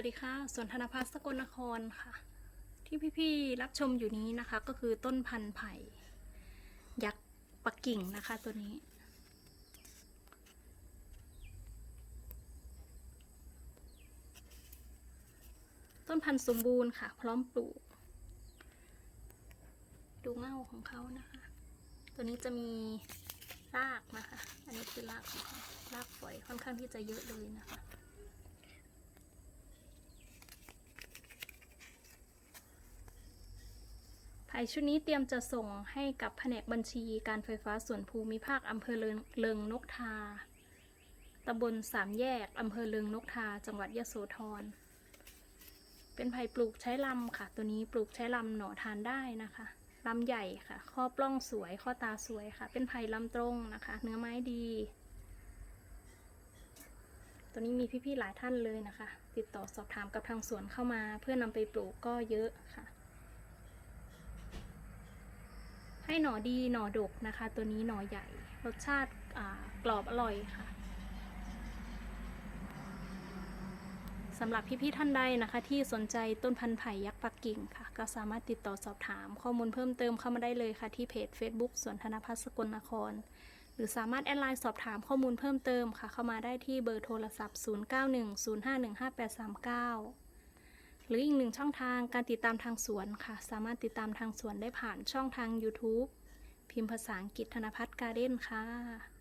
วัสดีค่ะสวนธนพัฒน์สกลนครค่ะ ที่พี่ๆรับชมอยู่นี้นะคะ ก็คือต้นพันธุ์ไผ่ยักษ์ปักกิ่งนะคะตัวนี้ ต้นพันธุ์สมบูรณ์ค่ะ พร้อมปลูก ดูเง่าของเขานะคะ ตัวนี้จะมีรากนะคะ อันนี้คือรากของเขารากฝอยค่อนข้างที่จะเยอะเลยนะคะ ไผ่ชุดนี้เตรียมจะส่งให้กับแผนกบัญชีการไฟฟ้าส่วนภูมิภาคอำเภอเลิงเงนกทาตำบลสามแยกอำเภอเลิงนกทา จังหวัดยะโสธร เป็นไผ่ปลูกใช้ลำค่ะ ตัวนี้ปลูกใช้ลำหน่อทานได้นะคะลำใหญ่ค่ะ ข้อปล้องสวย ข้อตาสวยค่ะ เป็นไผ่ลำตรงนะคะ เนื้อไม้ดี ตัวนี้มีพี่ๆหลายท่านเลยนะคะ ติดต่อสอบถามกับทางสวนเข้ามา เพื่อนำไปปลูกก็เยอะค่ะ ให้หน่อดีหน่อดกนะคะ ตัวนี้หน่อใหญ่ รสชาติกรอบอร่อยค่ะสำหรับพี่ๆท่านใดนะคะ ที่สนใจต้นพันธุ์ไผ่ยักษ์ปักกิ่งค่ะ ก็สามารถติดต่อสอบถามข้อมูลเพิ่มเติมเข้ามาได้เลยค่ะ ที่เพจ Facebook สวนธนพัฒน์สกลนคร หรือสามารถแอดไลน์สอบถามข้อมูลเพิ่มเติมค่ะ เข้ามาได้ที่เบอร์โทรศัพท์ 0910515839 หรืออีกหนึ่งช่องทางการติดตามทางสวนค่ะ สามารถติดตามทางสวนได้ผ่านช่องทาง YouTube พิมพ์ภาษาอังกฤษธนพัฒน์การ์เด้นค่ะ